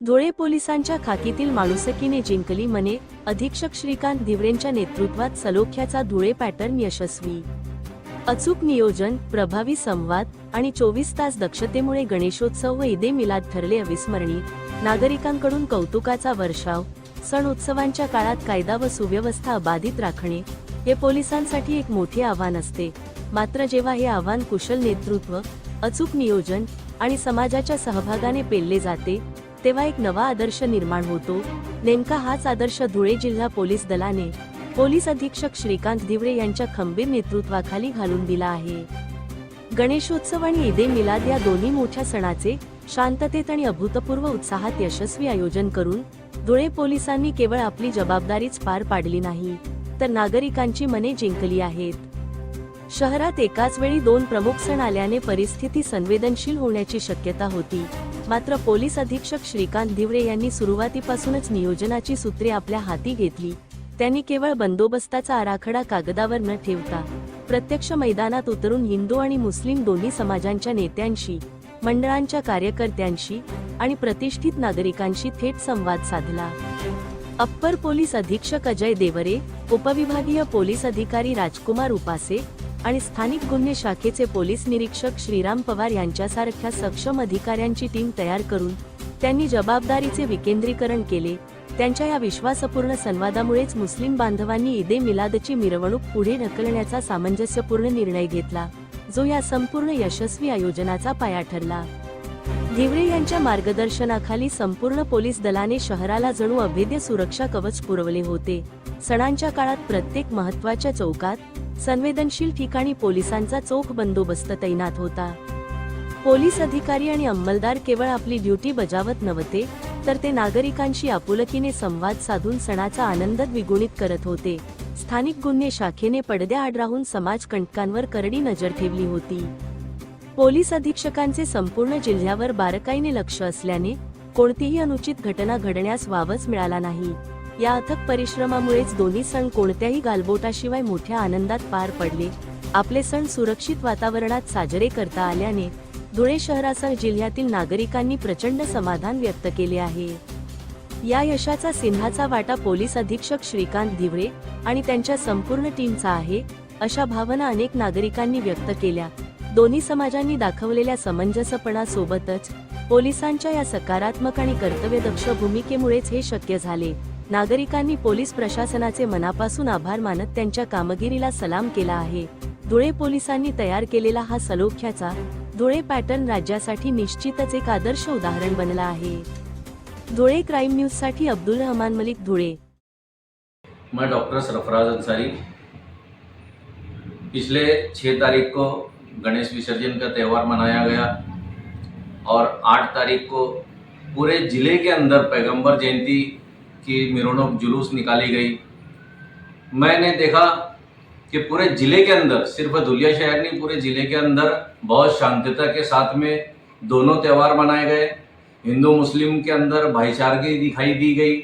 धुळे पोलिसांच्या खाकीतील माणुसकीने जिंकली मने अधीक्षक श्रीकांत धिवरेंच्या नेतृत्वात सलोख्याचा धुळे पॅटर्न यशस्वी. अचूक नियोजन प्रभावी संवाद आणि चोवीस तास दक्षतेमुळे गणेशोत्सव व ईदे मिलाद ठरले अविस्मरणीय. नागरिकांकडून कौतुकाचा वर्षाव सण उत्सवांच्या काळात कायदा व सुव्यवस्था अबाधित राखणे हे पोलिसांसाठी एक मोठे आव्हान असते. मात्र जेव्हा हे आव्हान कुशल नेतृत्व अचूक नियोजन आणि समाजाच्या सहभागाने पेलले जाते तेव्हा एक नवा आदर्श निर्माण होतो. नेमका हाच आदर्श धुळे जिल्हा पोलीस दलाने पोलीस अधीक्षक श्रीकांत दिवरे यांच्या खंबीर नेतृत्वाखाली घालून दिला आहे. गणेशोत्सव आणि ईदे मिलाद या दोन्ही मोठ्या सणाचे शांततेत आणि अभूतपूर्व उत्साहात यशस्वी आयोजन करून धुळे पोलिसांनी केवळ आपली जबाबदारीच पार पाडली नाही तर नागरिकांची मने जिंकली आहेत. शहरात एकाच वेळी दोन प्रमुख सण आल्याने परिस्थिती संवेदनशील होण्याची शक्यता होती. मात्र पोलीस अधीक्षक श्रीकांत धिवरे यांनी सुरुवातीपासूनच नियोजनाची सूत्रे आपल्या हाती घेतली. त्यांनी केवळ बंदोबस्ताचा आराखडा कागदावर न ठेवता प्रत्यक्ष मैदानात उतरून हिंदू आणि मुस्लिम दोन्ही समाजांच्या नेत्यांशी मंडळांच्या कार्यकर्त्यांशी आणि प्रतिष्ठित नागरिकांशी थेट संवाद साधला. अप्पर पोलीस अधीक्षक अजय देवरे उपविभागीय पोलीस अधिकारी राजकुमार उपासे आणि स्थानिक गुन्हे शाखेचे पोलीस निरीक्षक श्रीराम पवार यांच्यासारख्या सक्षम अधिकाऱ्यांची टीम तयार करून त्यांनी जबाबदारीचे विकेंद्रीकरण केले. त्यांच्या या विश्वासपूर्ण संवादामुळेच मुस्लिम बांधवांनी ईदे मिलादची मिरवणूक पुढे ढकलण्याचा सामंजस्यपूर्ण निर्णय घेतला जो या संपूर्ण यशस्वी आयोजनाचा पाया ठरला. धिवरे यांच्या मार्गदर्शनाखाली संपूर्ण पोलीस दलाने शहराला जणू अभेद्य सुरक्षा कवच पुरवले होते. सणांच्या काळात प्रत्येक महत्त्वाच्या चौकात संवेदनशील ठिकाणी पोलिसांचा चोख बंदोबस्त तैनात होता. पोलीस अधिकारी आणि अंमलदार केवळ आपली ड्युटी बजावत नव्हते तर ते नागरिकांशी आपुलकीने संवाद साधून सणाचा आनंद द्विगुणित करत होते. स्थानिक गुन्हे शाखेने पडद्याआड राहून समाज कंटकांवर करडी नजर ठेवली होती. पोलीस अधीक्षकांचे संपूर्ण जिल्ह्यावर बारकाईने लक्ष असल्याने कोणतीही अनुचित घटना घडण्यास वावच मिळाला नाही. या अथक परिश्रमामुळेच दोन्ही सण कोणत्याही गालबोटाशिवाय मोठ्या आनंदात पार पडले. आपले सण सुरक्षित वातावरणात साजरे करता आल्याने धुळे शहरासह जिल्ह्यातील नागरिकांनी प्रचंड समाधान व्यक्त केले आहे. या यशाचा सिन्हाचा वाटा पोलीस अधीक्षक श्रीकांत धिवरे आणि त्यांच्या संपूर्ण टीमचा आहे अशा भावना अनेक नागरिकांनी व्यक्त केल्या. दोन्ही समाजांनी दाखवलेल्या समंजसपणासोबतच पोलिसांच्या या सकारात्मक आणि कर्तव्यदक्ष भूमिकेमुळेच हे शक्य झाले. नागरिकांनी पोलीस प्रशासनाचे मनापासून आभार मानत त्यांच्या कामगिरीला सलाम केला आहे. धुळे पोलिसांनी तयार केलेला हा सलोख्याचा धुळे पॅटर्न राज्यासाठी निश्चितच एक आदर्श उदाहरण बनला आहे. धुळे क्राईम न्यूजसाठी अब्दुल रहमान मलिक धुळे. मैं डॉक्टर सरफराज अंसारी। पिछले छः तारीख को गणेश विसर्जन का त्यौहार मनाया गया और आठ तारीख को पूरे ज़िले के अंदर पैगंबर जयंती की मिरोनक जुलूस निकाली गई। मैंने देखा कि पूरे ज़िले के अंदर, सिर्फ़ धुलिया शहर नहीं, पूरे ज़िले के अंदर बहुत शांतता के साथ में दोनों त्यौहार मनाए गए। हिंदू, मुस्लिम के अंदर भाईचारगी दिखाई दी गई।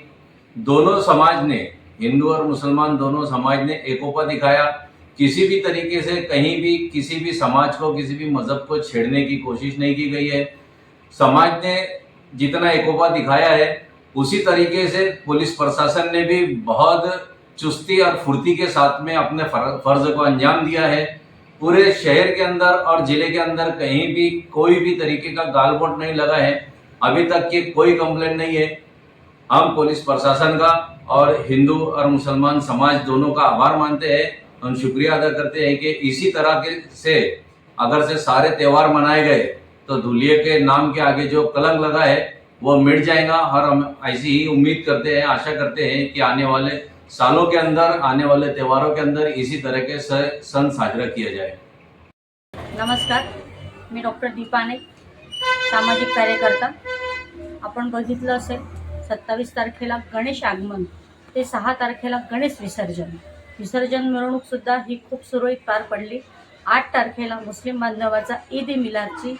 दोनों समाज ने, हिंदू और मुसलमान दोनों समाज ने एकोपा दिखाया। किसी भी तरीके से कहीं भी, किसी भी समाज को, किसी भी मज़हब को छेड़ने की कोशिश नहीं की गई है। समाज ने जितना एकोपा दिखाया है उसी तरीके से पुलिस प्रशासन ने भी बहुत चुस्ती और फुर्ती के साथ में अपने फ़र्ज़ को अंजाम दिया है। पूरे शहर के अंदर और ज़िले के अंदर कहीं भी कोई भी तरीके का गालबोट नहीं लगा है। अभी तक की कोई कंप्लेंट नहीं है। हम पुलिस प्रशासन का और हिंदू और मुसलमान समाज दोनों का आभार मानते हैं। हम शुक्रिया अदा करते हैं कि इसी तरह के से अगर से सारे त्यौहार मनाए गए तो धुलिये के नाम के आगे जो कलंक लगा है वो मिट जाएगा और हम ऐसी ही उम्मीद करते हैं आशा करते हैं कि आने वाले सालों के अंदर आने वाले त्योहारों के अंदर इसी तरह के सन साजरा किया जाए। नमस्कार मी डॉक्टर दीपाने सामाजिक कार्यकर्ता। आपण बघितलं असेल सत्तावीस तारखेला गणेश आगमन ते सहा तारखेला गणेश विसर्जन. विसर्जन मिरवणूकसुद्धा ही खूप सुरळीत पार पडली. आठ तारखेला मुस्लिम बांधवाचा ईद ए मिलादची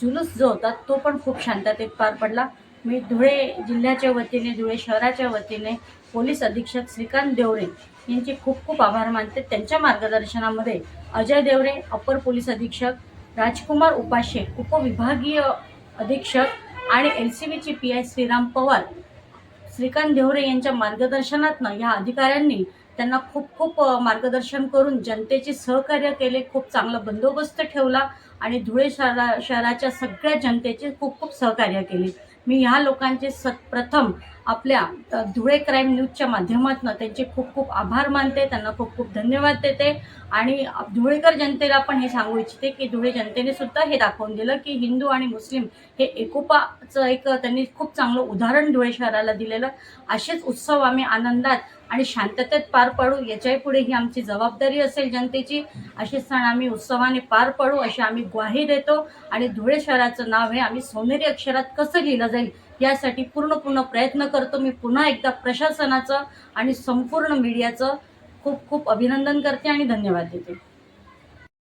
जुलूस जो होता तो पण खूप शांततेत पार पडला. मी धुळे जिल्ह्याच्या वतीने धुळे शहराच्या वतीने पोलीस अधीक्षक श्रीकांत देवरे यांचे खूप खूप आभार मानते. त्यांच्या मार्गदर्शनामध्ये अजय देवरे अपर पोलीस अधीक्षक राजकुमार उपाशे उपविभागीय अधीक्षक आणि एल सी बीचे पी आय श्रीराम पवार श्रीकांत देवरे यांच्या मार्गदर्शनातनं या अधिकाऱ्यांनी त्यांना खूप खूप मार्गदर्शन करून जनतेचे सहकार्य केले खूप चांगला बंदोबस्त ठेवला आणि धुळे शहरा शहराच्या सगळ्या जनतेचे खूप खूप सहकार्य केले. मी ह्या लोकांचे स प्रथम आपल्या धुळे क्राईम न्यूजच्या माध्यमातून त्यांचे खूप खूप आभार मानते त्यांना खूप खूप धन्यवाद देते. आणि धुळेकर जनतेला पण हे सांगू इच्छिते की धुळे जनतेने सुद्धा हे दाखवून दिलं की हिंदू आणि मुस्लिम हे एकोपाचं एक त्यांनी खूप चांगलं उदाहरण धुळे शहराला दिलेलं. असेच उत्सव आम्ही आनंदात आणि शांततेत पार पाडू याच्याही पुढे ही आमची जबाबदारी असेल जनतेची. असे सण आम्ही उत्सवाने पार पाडू अशी आम्ही ग्वाही देतो. आणि धुळे शहराचं नाव हे आम्ही सोनेरी अक्षरात कसं लिहिलं जाईल यासाठी पूर्ण पूर्ण प्रयत्न करतो. मी पुन्हा एकदा प्रशासनाचं आणि संपूर्ण मीडियाचं खूप खूप अभिनंदन करते आणि धन्यवाद देते.